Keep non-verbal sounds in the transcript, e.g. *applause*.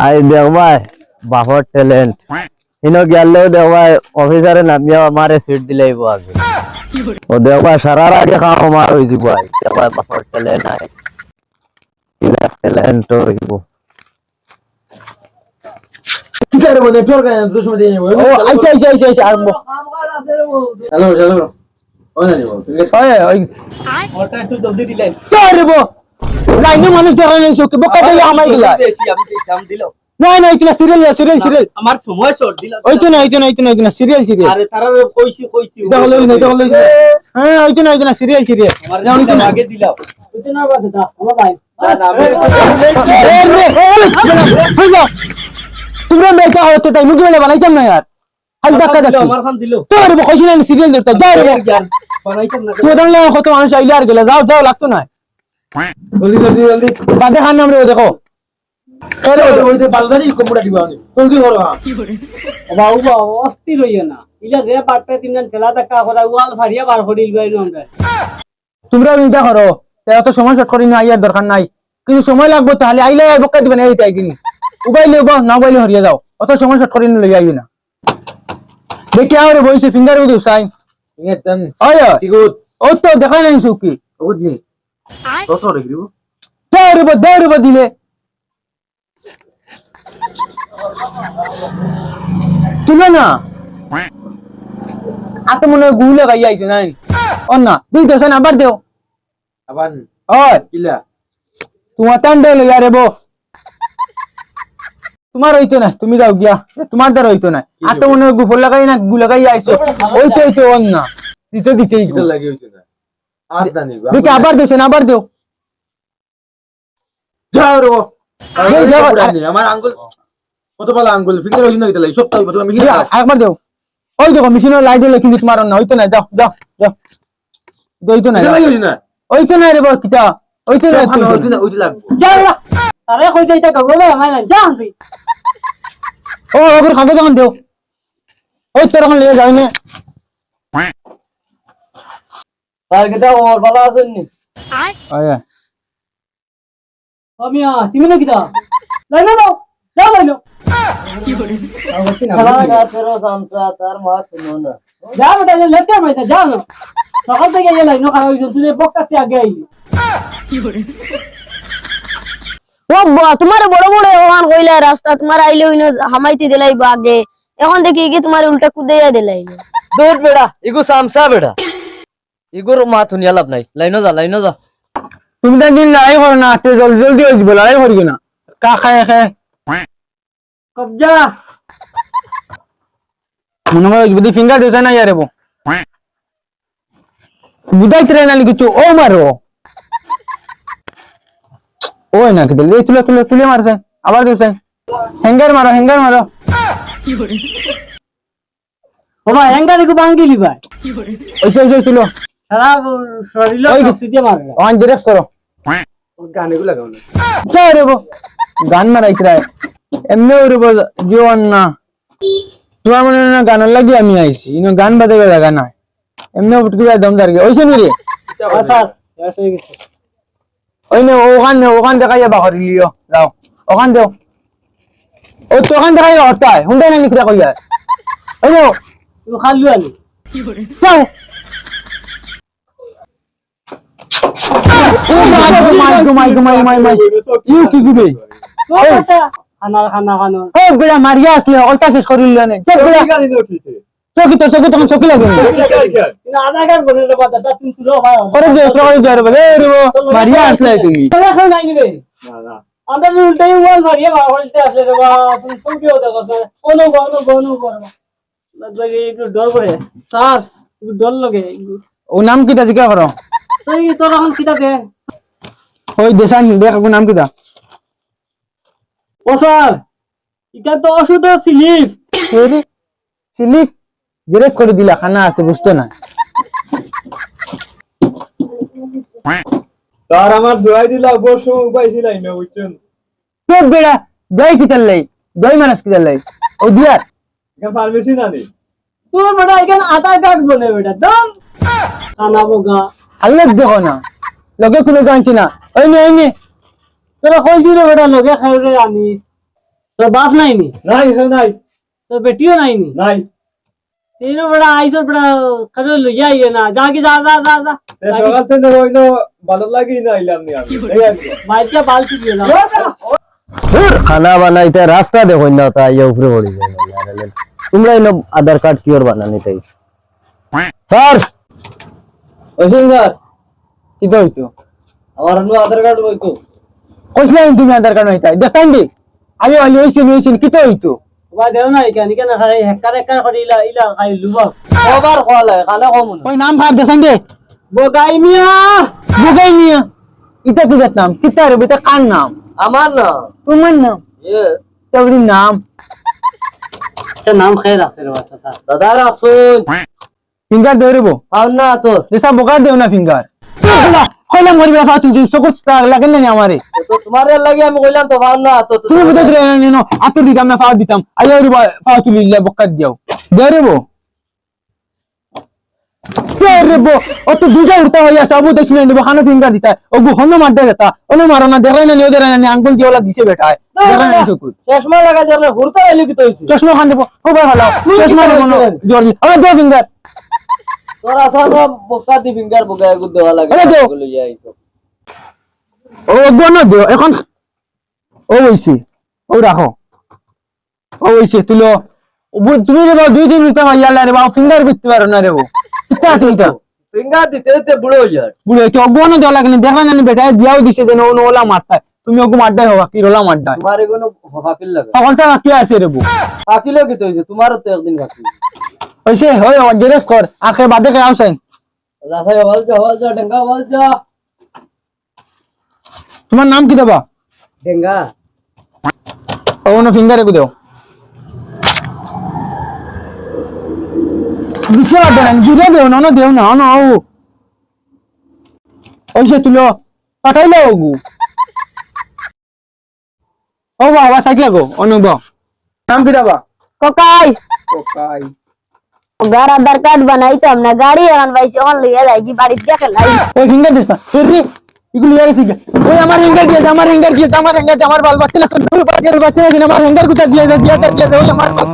I দেখ ভাই বাপর talent Hino গেলেও দেখ ভাই অফিসারে নামিয়া আমারে সিট দিলেইব আগে ও দেখ ভাই সারার আগে খাওয়া আমার হয়ে যাব ভাই। দেখ ভাই বাপর ট্যালেন্ট আই ট্যালেন্ট হইব কিতারে বলে তোর গায়ে দুশ মধ্যে নিব ও আইসা আইসা আইসা আইসা আরম্ভ হ্যালো হ্যালো ও না নিব ওই ওই ওটা একটু জলদি দিলেন চল লাইনে মানুষ ধরে নেই চোখে বোকা দিয়ে আমায় গিলা বেশি আমি দাম দিল না না এইটা সিরিয়াল সিরিয়াল সিরিয়াল আমার সময় শর্ট দিল ওই তো না ওই তো না ওই তো না ওই তো না সিরিয়াল সিরিয়াল আরে তারা কইছি কইছি এটা হলো না এটা হলো হ্যাঁ ওই তো না ওই তো না সিরিয়াল সিরিয়াল আমার নাম আগে দিলাও তুই না বাদ দা আমার ভাই তোমরা হতে তাই? মুখে বানাইতাম না ধাক্কা কইছি না সিরিয়াল ধরতে। যাও রে জ্ঞান বানাইতাম না। তুই দাঁড়লে কত মানুষ আইলে আর গেলে। যাও যাও লাগতো না। জলদি জলদি জলদি। বাদে খান নাম রে দেখো। আরে ওই যে বালদারি কম্পিউটার দিবা জলদি করো? বাবু বাবু অস্থির হইও না। ইলা যে পাটপে তিনজন খেলা দেখা করা ওয়াল ফাড়িয়া বার করিল বাই আমরা। তোমরা এটা করো এত সময় শর্ট করি না আইয়ার দরকার নাই। কিন্তু সময় লাগবে তাহলে আইলে বকা দিবেন এই তাই কিনি উবাইলে উবা না উবাইলে হরিয়া যাও। অত সময় শর্ট করি লই আইবি না। দেখি আরে বইছে ফিঙ্গার উদু সাই ও তো দেখা নাই সুকি ওগুদনি কত রে গরিব দেড় রুপা দেড় রুপা দিলে। তুলো না আত মনে গুলে গাই আইছে নাই? ও না। দুই দশন আবার দেও। আবার ওই কিলা? তোমার টান দেও লইয়া রে বো। তোমার হইতো না তুমি যাও গিয়া। তোমার দ্বারা হইতো না। আত মনে হয় গুফর লাগাই না গু লাগাই আইছো। ওইতো হইতো অন না। দিতে দিতেই লাগি হইছে না। আর দানি দেখি আবার দেছেন আবার দেও। যাও রে। আমার আঙ্গুল কত আঙ্গুল ফিঙ্গার না সব তাই আমি একবার দেও। ওই দেখো মেশিনের লাইট কিন্তু তোমার না ওইতো না যাও যাও যাও। না হইছে না? রে বাবা কিটা না না লাগবো। যা আরে আমার ও ওপর কাগজ যখন দেও ওই তোর এখন লিয়ে যাই না। তার কেটা ওর বাবা আছেন নি? আয়া। আমি আ তুমি না কিটা লাইনো দাও যাও লাইনো খেলা লাগা তেরো সামসা তার মা শুনো না যা বেটা যে লেতে মাইতা যা না সকাল থেকে লাইনো খারাপ হইছে তুই বক্কাতে আগে আইলি। ও তোমার বড় বড় ওখান কইলা রাস্তা তোমার আইলে হইন হামাইতে দিলাইব আগে। এখন দেখি কি তোমার উল্টা কুদাইয়া দিলাইব দূর বেড়া ইগো সামসা বেড়া। ইগোর মা থুনিয়া লাভ নাই। লাইনো যা লাইনো যা। তুমি তো দিন লড়াই করো না আজকে জলদি জলদি হয়ে যাবে লড়াই করি না কা খায় খায়। কবজা। মনে হয় যদি ফিঙ্গার দিতে না ইয়ারে বো বুঝাই তরে না লিখছো ও মারো। ওই না কিদল এই তুলে তুলে তুলে মারছে। আবার দিছে। হ্যাঙ্গার মারো হ্যাঙ্গার মারো। বাঙ্গিলি ভাই ওইসে ওইসে তুলো। সারা শরীর ওই দিয়ে মারে ওয়ান জেরেক্স করো। গানে গুলা গাও না। চাই রে গান এমনি ওরে বো জীবন না। তোমার মনে না গানের লাগি আমি আইছি? ইনো গান বাজাবে জায়গা না এমনি উঠকি যায় দম দাঁড়িয়ে ওইসে নি রে। স্যার। হয়ে গেছে। ওই নে ওখান ওখান দেখাই যাবা করি লিও যাও ওখান দেও ও তো ওখান দেখাই হরতায় হুন্ডাই না লিখরা কইয়া ওই নে খালু আলি যাও খানা খানা খানো ও বেড়া মারিয়া আসলে অলতা শেষ করিল চকি তোর চকি তখন চকি লাগে কিন্তু আধা ঘর বলে রে বাবা দা তুমি তুলো ভাই করে দিও তোর করে দিও বলে রে মারিয়া আসলে তুমি। তোরা খাও নাই নিবে। আমরা উল্টাই ওয়াল মারিয়ে বার হইতে আসলে রে বাবা তুমি তুমি হতে কথা অনু অনু অনু করবা লাগে একটু ডর করে। স্যার একটু ডর লাগে ও নাম কিটা জিজ্ঞা করো। তুই তোর এখন কিটা দে ওই দেশান দেখ কোন নাম কিটা ও স্যার এটা তো ওষুধ স্লিপ? স্লিপ? জেরেস করে দিলা খানা আছে বুঝতো না। তার আমার দোয়াই দিলা বসু না বুঝছেন? তো বেড়া যাই কি চাললাই দই মানাস কি লাই। ও দিয়ার এখানে ফার্মেসি জানি তোর বেটা এখানে কার্ড বলে বেটা দম। কানা বোকা। আল্লাহ দেখো না। লগে কোনো গানছি না। ওই নে ওই নে। তোরা কইছিল বেটা লগে খাইরে আনিস। তোর বাপ নাই নি? নাই নাই। তোর বেটিও নাই নি? নাই। তিনো বেটা আইসো বেটা খাইরে লইয়া আইয়ে না যা কি যা যা যা যা তে সকাল থেকে হইল ভালো লাগি না আইলাম নি আমি এই আর কি। বাইরে বালতি দিয়ে যা খানা বানাইতে রাস্তা দেখো না তা ইয়ে উপরে পড়ে তোমরা এনে আধার কার্ড কিওর বানানি তাই স্যার ওই স্যার কি তো আমার নো আধার কার্ড হইতো কইছিলাম তুমি আধার কার্ড হইতা দেখাইন দি আগে আলি হইছে নি হইছে কি তো হইতো দেও না কেন? খাই? হেকার হেকার করে ইলা ইলা খাই লুবা। কবার খোয়া লাগে খানা কম ওই নাম ভাব দেখাইন দে বোগাই মিয়া! বুঝাই নিয়া ইটা কি নাম। কিতা রে বেটা কার নাম? আমার না তোমার নাম? ইয়েস তোর নাম। তোর নাম খেয়ে রাখছে রে বাচ্চা স্যার দাদার আসুন ফিঙ্গার দেব না তোর যেসা বোকার দেও না ফিঙ্গার *laughs* কইলাম মরি বাবা তুই সকত লাগে না আমারে। তো তোমার লাগে আমি কইলাম তো পাও না তো তুমি বুঝতে রে নো আতো দিতাম না ফাও দিতাম। আইয়া রে ফাও তুলি লে বক্কা দিও দেব রেবো ও তো দুজা উঠতা হইয়া সবু দেশ নিয়ে নিব খানো ফিঙ্গার দিতা ও গু হনো মারতে দেতা ওনো মারো না দেখাই না নিও দেখাই না আঙ্গুল দিওলা দিছে বেটা চশমা লাগা যাবে ঘুরতে এলি কি তো চশমা খান দেবো। ও ভাই ভালো চশমা দেবো না জলদি আবার দে ফিঙ্গার। তোর আসার বোকা দি ফিঙ্গার বোকা এগু দেওয়া লাগে এগুলো যাই ও গো না এখন ও হইছে ও রাখো। ও হইছে তুলো। ও তুমি রে বাবা দুই দিন উঠতে মাইয়া রে বাবা ফিঙ্গার বিতে পারো না রে বউ কিতা আছে এটা ফিঙ্গার দিতে দিতে বুড়ো যায় বুড়ো তো অগুয়ানো দেওয়া লাগে দেখা জানি বেটা দিয়াও দিছে যেন ও ওলা মারতা তুমি ওগু মারডাই হবা কি রোলা মারডাই তোমার এগুলো ফাকিল লাগে। তখন তা কি আছে রে বউ ফাকিলও কি তো হইছে তোমারও তো একদিন ফাকিল হইছে হয় জেরেস কর আখে বাদে কে আউছেন। রাসাই হল যা হল যা ডেঙ্গা হল যা তোমার নাম কি দেবা ডেঙ্গা। ও না ফিঙ্গার এগু দেও। দিতে পারবে না গিরে দেও না না দেও না না ও ওইসে তুলো পাঠাইলো ওগু ও বাবা সাইকেল গো অনুভব নাম কি দেবা ককাই। ওকাই গার আধার কার্ড বানাইতাম না গাড়ি এখন পাইছি এখন লইয়া যাই কি বাড়িতে দেখে লাই ওই ফিঙ্গার দিস না তোর রে এগুলো ইয়ার সিগা ওই আমার হ্যাঙ্গার দিয়েছে আমার হ্যাঙ্গার দিয়েছে আমার হ্যাঙ্গার আমার বাল বাচ্চা বাচ্চা আছে আমার হ্যাঙ্গার কোথা দিয়েছে দিয়েছে দিয়েছে ওই আমার বাল